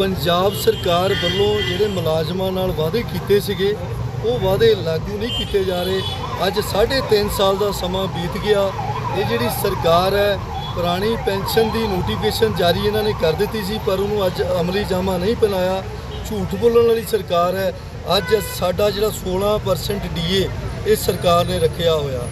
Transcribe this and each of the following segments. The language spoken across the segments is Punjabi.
ਪੰਜਾਬ ਸਰਕਾਰ ਵੱਲੋਂ ਜਿਹੜੇ ਮੁਲਾਜ਼ਮਾਂ ਨਾਲ ਵਾਅਦੇ ਕੀਤੇ ਸੀਗੇ, ਉਹ ਵਾਅਦੇ ਲਾਗੂ ਨਹੀਂ ਕੀਤੇ ਜਾ ਰਹੇ। ਅੱਜ 3.5 ਸਾਲ ਦਾ ਸਮਾਂ ਬੀਤ ਗਿਆ। ਇਹ ਜਿਹੜੀ ਸਰਕਾਰ ਹੈ, ਪੁਰਾਣੀ ਪੈਨਸ਼ਨ ਦੀ ਨੋਟੀਫਿਕੇਸ਼ਨ ਜਾਰੀ ਇਹਨਾਂ ਨੇ ਕਰ ਦਿੱਤੀ ਸੀ, ਪਰ ਉਹਨੂੰ ਅੱਜ ਅਮਲੀ ਜਾਮਾ ਨਹੀਂ ਪਹਿਨਾਇਆ ਝੂਠ ਬੋਲਣ ਵਾਲੀ ਸਰਕਾਰ ਹੈ। ਅੱਜ ਸਾਡਾ ਜਿਹੜਾ 16% ਡੀਏ ਇਹ ਸਰਕਾਰ ਨੇ ਰੱਖਿਆ ਹੋਇਆ।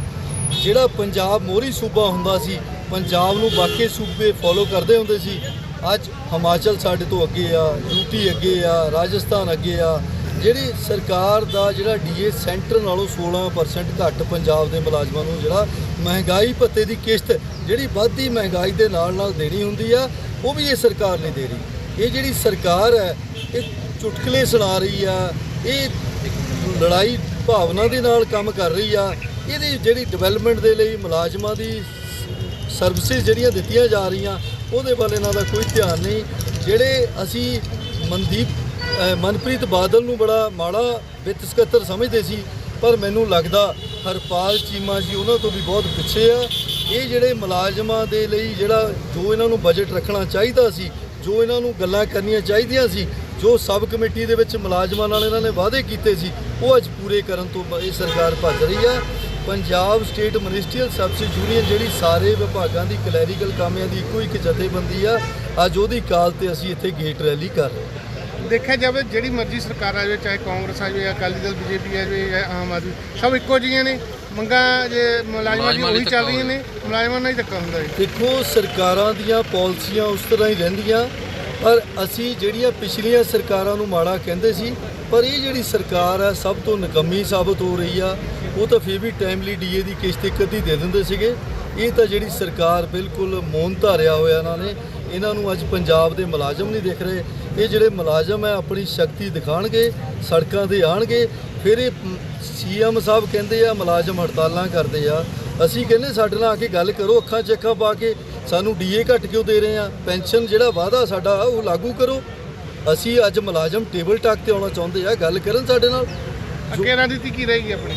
ਜਿਹੜਾ ਪੰਜਾਬ ਮੋਹਰੀ ਸੂਬਾ ਹੁੰਦਾ ਸੀ, ਪੰਜਾਬ ਨੂੰ ਬਾਕੀ ਸੂਬੇ ਫੋਲੋ ਕਰਦੇ ਹੁੰਦੇ ਸੀ ਅੱਜ ਹਿਮਾਚਲ ਸਾਡੇ ਤੋਂ ਅੱਗੇ ਆ ਯੂਪੀ ਅੱਗੇ ਆ, ਰਾਜਸਥਾਨ ਅੱਗੇ ਆ। ਜਿਹੜੀ ਸਰਕਾਰ ਦਾ ਜਿਹੜਾ ਡੀਏ ਸੈਂਟਰ ਨਾਲੋਂ 16% ਘੱਟ ਪੰਜਾਬ ਦੇ ਮੁਲਾਜ਼ਮਾਂ ਨੂੰ ਜਿਹੜਾ ਮਹਿੰਗਾਈ ਭੱਤੇ ਦੀ ਕਿਸ਼ਤ ਜਿਹੜੀ ਵੱਧਦੀ ਮਹਿੰਗਾਈ ਦੇ ਨਾਲ ਨਾਲ ਦੇਣੀ ਹੁੰਦੀ ਆ, ਉਹ ਵੀ ਇਹ ਸਰਕਾਰ ਨਹੀਂ ਦੇ ਰਹੀ। ਇਹ ਜਿਹੜੀ ਸਰਕਾਰ ਹੈ, ਇਹ ਚੁਟਕਲੇ ਸੁਣਾ ਰਹੀ ਆ, ਇਹ ਲੜਾਈ ਭਾਵਨਾ ਦੇ ਨਾਲ ਕੰਮ ਕਰ ਰਹੀ ਆ, ਇਹਦੀ ਜਿਹੜੀ ਡਿਵੈਲਪਮੈਂਟ ਦੇ ਲਈ ਮੁਲਾਜ਼ਮਾਂ ਦੀ ਸਰਵਿਸਿਜ਼ ਜਿਹੜੀਆਂ ਦਿੱਤੀਆਂ ਜਾ ਰਹੀਆਂ, ਉਹਦੇ ਵੱਲ ਇਹਨਾਂ ਦਾ ਕੋਈ ਧਿਆਨ ਨਹੀਂ। ਜਿਹੜੇ ਅਸੀਂ ਮਨਦੀਪ ਮਨਪ੍ਰੀਤ ਬਾਦਲ ਨੂੰ ਬੜਾ ਮਾੜਾ ਵਿੱਤ ਸਕੱਤਰ ਸਮਝਦੇ ਸੀ, ਪਰ ਮੈਨੂੰ ਲੱਗਦਾ ਹਰਪਾਲ ਚੀਮਾ ਜੀ ਉਹਨਾਂ ਤੋਂ ਵੀ ਬਹੁਤ ਪਿੱਛੇ ਆ। ਇਹ ਜਿਹੜੇ ਮੁਲਾਜ਼ਮਾਂ ਦੇ ਲਈ ਜਿਹੜਾ ਜੋ ਇਹਨਾਂ ਨੂੰ ਬਜਟ ਰੱਖਣਾ ਚਾਹੀਦਾ ਸੀ, ਜੋ ਇਹਨਾਂ ਨੂੰ ਗੱਲਾਂ ਕਰਨੀਆਂ ਚਾਹੀਦੀਆਂ ਸੀ, ਜੋ ਸਬ ਕਮੇਟੀ ਦੇ ਵਿੱਚ ਮੁਲਾਜ਼ਮਾਂ ਨਾਲ ਇਹਨਾਂ ਨੇ ਵਾਅਦੇ ਕੀਤੇ ਸੀ, ਉਹ ਅੱਜ ਪੂਰੇ ਕਰਨ ਤੋਂ ਇਹ ਸਰਕਾਰ ਭੱਜ ਰਹੀ ਆ। Punjab state ministerial subsidy union ਜਿਹੜੀ ਸਾਰੇ ਵਿਭਾਗਾਂ ਦੀ ਕਲੈਰੀਕਲ ਕਾਮਿਆਂ ਦੀ ਇੱਕੋ ਇੱਕ ਜਥੇਬੰਦੀ ਆ ਅੱਜ ਉਹਦੀ ਕਾਲ ਤੇ ਅਸੀਂ ਇੱਥੇ ਗੇਟ ਰੈਲੀ ਕਰ ਰਹੇ ਹਾਂ। ਦੇਖਿਆ ਜਾਵੇ ਜਿਹੜੀ ਮਰਜ਼ੀ ਸਰਕਾਰ ਆ ਜਾਵੇ ਚਾਹੇ ਕਾਂਗਰਸ ਆ ਜਾਵੇ ਅਕਾਲੀ ਦਲ ਬੀਜੇਪੀ ਆ ਜਾਵੇ ਜਾਂ ਆਮ ਆਦਮੀ ਸਭ ਇੱਕੋ ਜਿਹੀਆਂ ਨੇ। ਮੰਗਾਂ ਜੇ ਮੁਲਾਜ਼ਮਾਂ ਦੀ ਉਹੀ ਚੱਲ ਰਹੀਆਂ ਨੇ ਮੁਲਾਜ਼ਮਾਂ ਨਾਲ ਹੀ ਧੱਕਾ ਹੁੰਦਾ ਹੈ ਦੇਖੋ ਸਰਕਾਰਾਂ ਦੀਆਂ ਪਾਲਿਸੀਆਂ ਉਸ ਤਰ੍ਹਾਂ ਹੀ ਰਹਿੰਦੀਆਂ ਪਰ ਅਸੀਂ ਜਿਹੜੀਆਂ ਪਿਛਲੀਆਂ ਸਰਕਾਰਾਂ ਨੂੰ ਮਾੜਾ ਕਹਿੰਦੇ ਸੀ ਪਰ ਇਹ ਜਿਹੜੀ ਸਰਕਾਰ ਹੈ ਸਭ ਤੋਂ ਨਿਕੰਮੀ ਸਾਬਤ ਹੋ ਰਹੀ ਆ। ਉਹ ਤਾਂ ਫਿਰ ਵੀ ਟਾਈਮਲੀ ਡੀਏ ਦੀ ਕਿਸ਼ਤ ਇੱਕ ਅੱਧੀ ਦੇ ਦਿੰਦੇ ਸੀਗੇ। ਇਹ ਤਾਂ ਜਿਹੜੀ ਸਰਕਾਰ ਬਿਲਕੁਲ ਮੌਨ ਧਾਰਿਆ ਹੋਇਆ ਇਹਨਾਂ ਨੇ, ਇਹਨਾਂ ਨੂੰ ਅੱਜ ਪੰਜਾਬ ਦੇ ਮੁਲਾਜ਼ਮ ਨਹੀਂ ਦੇਖ ਰਹੇ। ਇਹ ਜਿਹੜੇ ਮੁਲਾਜ਼ਮ ਹੈ, ਆਪਣੀ ਸ਼ਕਤੀ ਦਿਖਾਣਗੇ ਸੜਕਾਂ ਤੇ ਆਣਗੇ ਫਿਰ ਇਹ ਸੀਐਮ ਸਾਹਿਬ ਕਹਿੰਦੇ ਆ, ਮੁਲਾਜ਼ਮ ਹੜਤਾਲਾਂ ਕਰਦੇ ਆ। ਅਸੀਂ ਕਹਿੰਦੇ ਸਾਡੇ ਨਾਲ ਆ ਕੇ ਗੱਲ ਕਰੋ, ਅੱਖਾਂ 'ਚ ਪਾ ਕੇ, ਸਾਨੂੰ ਡੀਏ ਘੱਟ ਕਿਉਂ ਦੇ ਰਹੇ ਆ? ਪੈਨਸ਼ਨ ਜਿਹੜਾ ਵਾਅਦਾ ਸਾਡਾ ਉਹ ਲਾਗੂ ਕਰੋ। ਅਸੀਂ ਅੱਜ ਮੁਲਾਜ਼ਮ ਟੇਬਲ ਟਾਕ ਤੇ ਆਉਣਾ ਚਾਹੁੰਦੇ ਆ, ਗੱਲ ਕਰਨ ਸਾਡੇ ਨਾਲ। ਅੱਗੇ ਰਣਨੀਤੀ ਕੀ ਰਹੇਗੀ ਆਪਣੀ?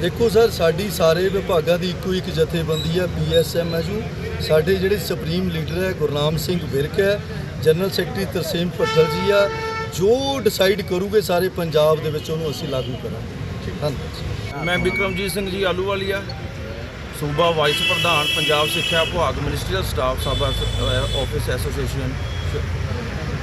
ਦੇਖੋ ਸਰ, ਸਾਡੀ ਸਾਰੇ ਵਿਭਾਗਾਂ ਦੀ ਇੱਕੋ ਇੱਕ ਜਥੇਬੰਦੀ ਹੈ ਪੀਐਸਐਮਐਸਯੂ ਸਾਡੇ ਜਿਹੜੇ ਸੁਪਰੀਮ ਲੀਡਰ ਹੈ, ਗੁਰਨਾਮ ਸਿੰਘ ਵਿਰਕ ਹੈ, ਜਨਰਲ ਸੈਕਟਰੀ ਤਰਸੇਮ ਭੱਠਲ ਜੀ ਆ। ਜੋ ਡਿਸਾਈਡ ਕਰੂਗੇ ਸਾਰੇ ਪੰਜਾਬ ਦੇ ਵਿੱਚ, ਉਹਨੂੰ ਅਸੀਂ ਲਾਗੂ ਕਰਾਂਗੇ। ਧੰਨਵਾਦ। ਮੈਂ ਬਿਕਰਮਜੀਤ ਸਿੰਘ ਜੀ ਆਲੂਵਾਲੀਆ ਸੂਬਾ ਵਾਈਸ ਪ੍ਰਧਾਨ, ਪੰਜਾਬ ਸਿੱਖਿਆ ਵਿਭਾਗ ਮਿਨਿਸਟਰੀਅਲ ਸਟਾਫ ਸਾਬਾ ਆਫਿਸ ਐਸੋਸੀਏਸ਼ਨ।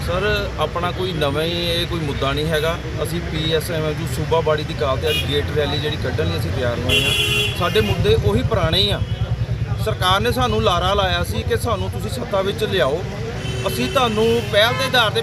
ਸਰ, ਆਪਣਾ ਕੋਈ ਨਵਾਂ ਹੀ ਇਹ ਕੋਈ ਮੁੱਦਾ ਨਹੀਂ ਹੈਗਾ। ਅਸੀਂ ਪੀਐਸਐਮਯੂ ਸੂਬਾ ਬਾੜੀ ਦੀ ਕਾਲ ਤੇ ਅੱਜ ਗੇਟ ਰੈਲੀ ਜਿਹੜੀ ਕੱਢਣ ਲਈ ਅਸੀਂ ਤਿਆਰ ਹੋਏ ਹਾਂ। ਸਾਡੇ ਮੁੱਦੇ ਉਹੀ ਪੁਰਾਣੇ ਹੀ ਆ। ਸਰਕਾਰ ਨੇ ਸਾਨੂੰ ਲਾਰਾ ਲਾਇਆ ਸੀ ਕਿ ਸਾਨੂੰ ਤੁਸੀਂ ਸੱਤਾ ਵਿੱਚ ਲਿਆਓ। ਅਸੀਂ ਤੁਹਾਨੂੰ ਪਹਿਲ ਦੇ ਆਧਾਰ ਤੇ